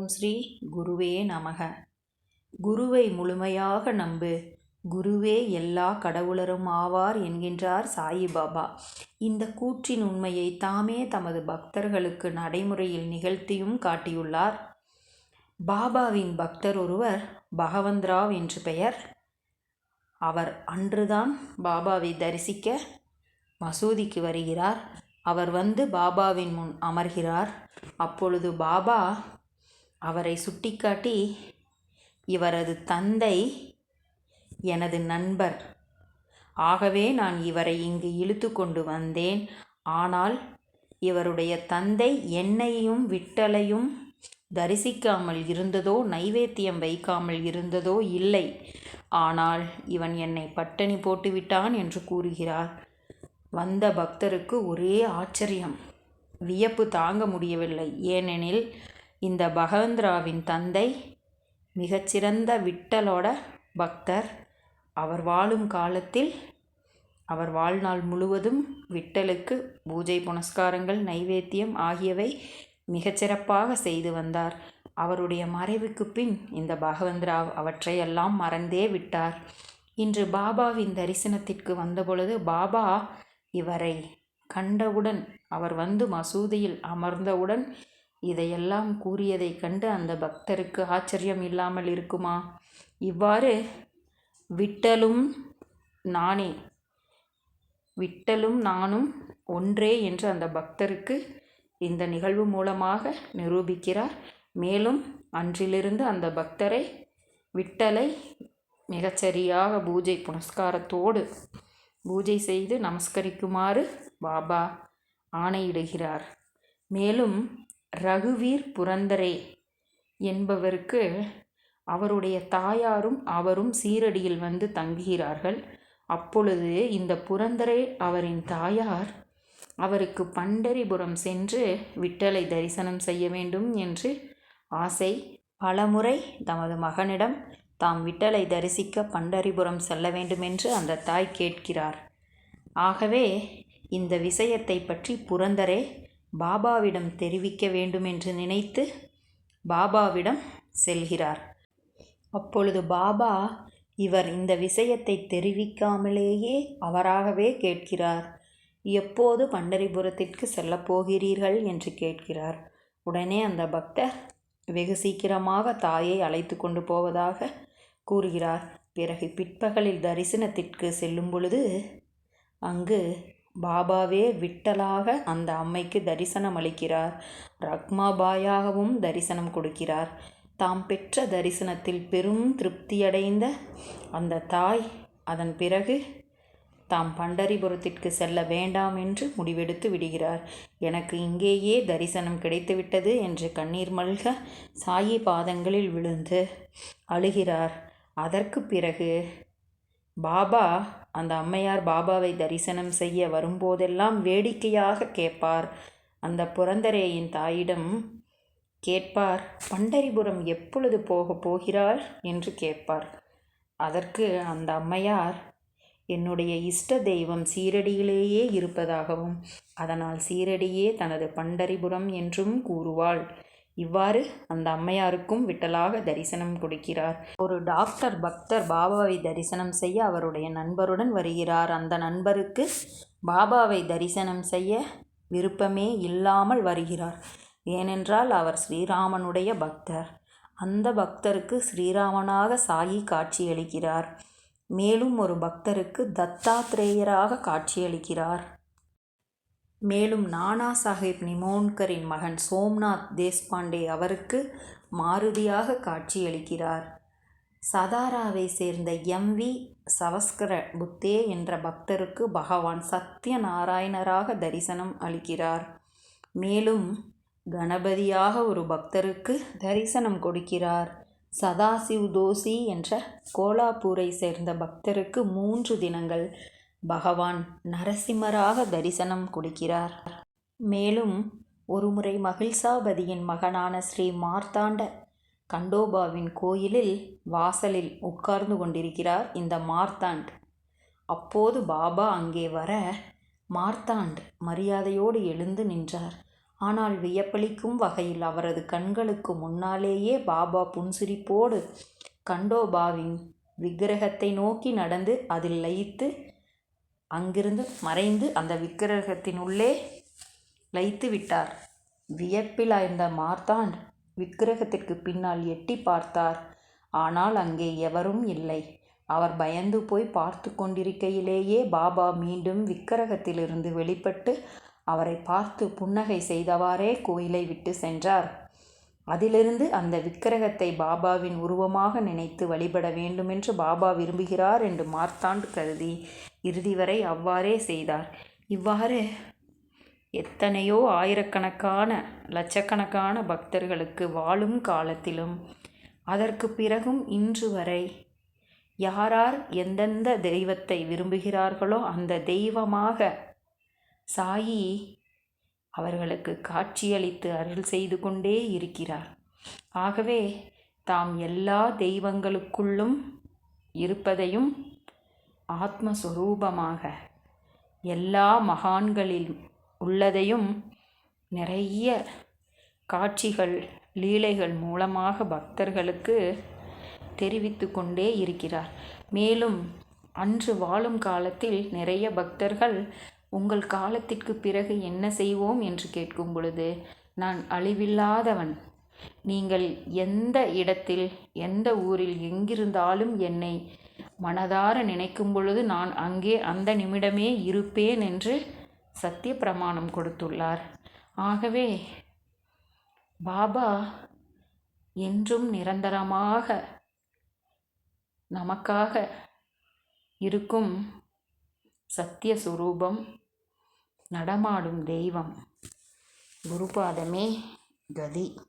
ஓம் ஸ்ரீ குருவே நமக. குருவை முழுமையாக நம்பு. குருவே எல்லா கடவுளரும் ஆவார் என்கின்றார் சாயிபாபா. இந்த கூற்றின் உண்மையை தாமே தமது பக்தர்களுக்கு நடைமுறையில் நிகழ்த்தியும் காட்டியுள்ளார். பாபாவின் பக்தர் ஒருவர் பகவந்த்ராவ் என்று பெயர். அவர் அன்றுதான் பாபாவை தரிசிக்க மசூதிக்கு வருகிறார். அவர் வந்து பாபாவின் முன் அமர்கிறார். அப்பொழுது பாபா அவரை சுட்டிக்காட்டி இவரது தந்தை எனது நண்பர். ஆகவே நான் இவரை இங்கு இழுத்து கொண்டு வந்தேன். ஆனால் இவருடைய தந்தை என்னையும் விட்டலையும் தரிசிக்காமல் இருந்ததோ நைவேத்தியம் வைக்காமல் இருந்ததோ இல்லை. ஆனால் இவன் என்னை பட்டணி போட்டுவிட்டான் என்று கூறுகிறார். வந்த பக்தருக்கு ஒரே ஆச்சரியம். வியப்பு தாங்க முடியவில்லை. ஏனெனில் இந்த பகவந்த்ராவின் தந்தை மிகச்சிறந்த விட்டலோட பக்தர். அவர் வாழும் காலத்தில் அவர் வாழ்நாள் முழுவதும் விட்டலுக்கு பூஜை புனஸ்காரங்கள் நைவேத்தியம் ஆகியவை மிகச்சிறப்பாக செய்து வந்தார். அவருடைய மறைவுக்கு பின் இந்த பகவந்த்ராவ் அவற்றையெல்லாம் மறந்தே விட்டார். இன்று பாபாவின் தரிசனத்திற்கு வந்தபொழுது பாபா இவரை கண்டவுடன் அவர் வந்து மசூதியில் அமர்ந்தவுடன் இதையெல்லாம் கூறியதைக் கண்டு அந்த பக்தருக்கு ஆச்சரியம் இல்லாமல் இருக்குமா? இவ்வாறு விட்டலும் நானே விட்டலும் நானும் ஒன்றே என்று அந்த பக்தருக்கு இந்த நிகழ்வு மூலமாக நிரூபிக்கிறார். மேலும் அன்றிலிருந்து அந்த பக்தரை விட்டலை மிகச்சரியாக பூஜை புனஸ்காரத்தோடு பூஜை செய்து நமஸ்கரிக்குமாறு பாபா ஆணையிடுகிறார். மேலும் ரகுவீர் புரந்தரே என்பவருக்கு அவருடைய தாயாரும் அவரும் சீரடியில் வந்து தங்குகிறார்கள். அப்பொழுது இந்த புரந்தரே அவரின் தாயார் அவருக்கு பண்டரிபுரம் சென்று விட்டலை தரிசனம் செய்ய வேண்டும் என்று ஆசை. பலமுறை தமது மகனிடம் தாம் விட்டலை தரிசிக்க பண்டரிபுரம் செல்ல வேண்டுமென்று அந்த தாய் கேட்கிறார். ஆகவே இந்த விஷயத்தை பற்றி புரந்தரே பாபாவிடம் தெரிவிக்க வேண்டுமென்று நினைத்து பாபாவிடம் செல்கிறார். அப்பொழுது பாபா இவர் இந்த விஷயத்தை தெரிவிக்காமலேயே அவராகவே கேட்கிறார். எப்போது பண்டரிபுரத்திற்கு செல்லப் போகிறீர்கள் என்று கேட்கிறார். உடனே அந்த பக்தர் வெகு சீக்கிரமாக தாயை அழைத்து கொண்டு போவதாக கூறுகிறார். பிறகு பிற்பகலில் தரிசனத்திற்கு செல்லும் பொழுது அங்கு பாபாவே விட்டலாக அந்த அம்மைக்கு தரிசனம் அளிக்கிறார் ரக்மாபாயாகவும் தரிசனம் கொடுக்கிறார். தாம் பெற்ற தரிசனத்தில் பெரும் திருப்தியடைந்த அந்த தாய் அதன் பிறகு தாம் பண்டரிபுரத்திற்கு செல்ல வேண்டாம் என்று முடிவெடுத்து விடுகிறார். எனக்கு இங்கேயே தரிசனம் கிடைத்துவிட்டது என்று கண்ணீர் மல்க சாயி பாதங்களில் விழுந்து அழுகிறார். அதற்கு பிறகு பாபா அந்த அம்மையார் பாபாவை தரிசனம் செய்ய வரும்போதெல்லாம் வேடிக்கையாக கேட்பார். அந்த புரந்தரேயின் தாயிடம் கேட்பார் பண்டரிபுரம் எப்பொழுது போக போகிறார்? என்று கேட்பார். அதற்கு அந்த அம்மையார் என்னுடைய இஷ்ட தெய்வம் சீரடியிலேயே இருப்பதாகவும் அதனால் சீரடியே தனது பண்டரிபுரம் என்றும் கூறுவாள். இவ்வாறு அந்த அம்மையாருக்கும் விட்டலாக தரிசனம் கொடுக்கிறார். ஒரு டாக்டர் பக்தர் பாபாவை தரிசனம் செய்ய அவருடைய நண்பருடன் வருகிறார். அந்த நண்பருக்கு பாபாவை தரிசனம் செய்ய விருப்பமே இல்லாமல் வருகிறார். ஏனென்றால் அவர் ஸ்ரீராமனுடைய பக்தர். அந்த பக்தருக்கு ஸ்ரீராமனாக சாயி காட்சியளிக்கிறார். மேலும் ஒரு பக்தருக்கு தத்தாத்ரேயராக காட்சியளிக்கிறார். மேலும் நானா சாஹேப் நிமோன்கரின் மகன் சோம்நாத் தேஷ்பாண்டே அவருக்கு மாருதியாக காட்சியளிக்கிறார். சதாராவை சேர்ந்த எம் வி. சவஸ்கர புத்தே என்ற பக்தருக்கு பகவான் சத்யநாராயணராக தரிசனம் அளிக்கிறார். மேலும் கணபதியாக ஒரு பக்தருக்கு தரிசனம் கொடுக்கிறார். சதாசிவ் தோசி என்ற கோலாப்பூரை சேர்ந்த பக்தருக்கு மூன்று தினங்கள் பகவான் நரசிம்மராக தரிசனம் கொடுக்கிறார். மேலும் ஒருமுறை மகிழ்சாபதியின் மகனான ஸ்ரீ மார்த்தாண்ட கண்டோபாவின் கோயிலில் வாசலில் உட்கார்ந்து கொண்டிருக்கிறார் இந்த மார்த்தாண்ட். அப்போது பாபா அங்கே வர மார்த்தாண்ட் மரியாதையோடு எழுந்து நின்றார். ஆனால் வியப்பளிக்கும் வகையில் அவரது கண்களுக்கு முன்னாலேயே பாபா புன்சிரிப்போடு கண்டோபாவின் விக்கிரகத்தை நோக்கி நடந்து அதில் லயித்து அங்கிருந்து மறைந்து அந்த விக்கிரகத்தினுள்ளே லைத்து விட்டார். வியப்பில் ஆய்ந்த மார்த்தாண்ட் விக்கிரகத்திற்கு பின்னால் எட்டி பார்த்தார். ஆனால் அங்கே எவரும் இல்லை. அவர் பயந்து போய் பார்த்து கொண்டிருக்கையிலேயே பாபா மீண்டும் விக்கிரகத்திலிருந்து வெளிப்பட்டு அவரை பார்த்து புன்னகை செய்தவாறே கோயிலை விட்டு சென்றார். அதிலிருந்து அந்த விக்கிரகத்தை பாபாவின் உருவமாக நினைத்து வழிபட வேண்டுமென்று பாபா விரும்புகிறார் என்று மார்த்தாண்டு கருதி இறுதி வரை அவ்வாறே செய்தார். இவ்வாறு எத்தனையோ ஆயிரக்கணக்கான லட்சக்கணக்கான பக்தர்களுக்கு வாழும் காலத்திலும் அதற்கு பிறகும் இன்று வரை யாரார் எந்தெந்த தெய்வத்தை விரும்புகிறார்களோ அந்த தெய்வமாக சாயி அவர்களுக்கு காட்சியளித்து அருள் செய்து கொண்டே இருக்கிறார். ஆகவே தாம் எல்லா தெய்வங்களுக்குள்ளும் இருப்பதையும் ஆத்மஸ்வரூபமாக எல்லா மகான்களில் உள்ளதையும் நிறைய காட்சிகள் லீலைகள் மூலமாக பக்தர்களுக்கு தெரிவித்து கொண்டே இருக்கிறார். மேலும் அன்று வாழும் காலத்தில் நிறைய பக்தர்கள் உங்கள் காலத்திற்கு பிறகு என்ன செய்வோம் என்று கேட்கும் பொழுது நான் அழிவில்லாதவன். நீங்கள் எந்த இடத்தில் எந்த ஊரில் எங்கிருந்தாலும் என்னை மனதார நினைக்கும் பொழுது நான் அங்கே அந்த நிமிடமே இருப்பேன் என்று சத்திய பிரமாணம் கொடுத்துள்ளார். ஆகவே பாபா என்றும் நிரந்தரமாக நமக்காக இருக்கும் சத்திய சுரூபம் நடமாடும் தெய்வம். குருபாதமே கதி.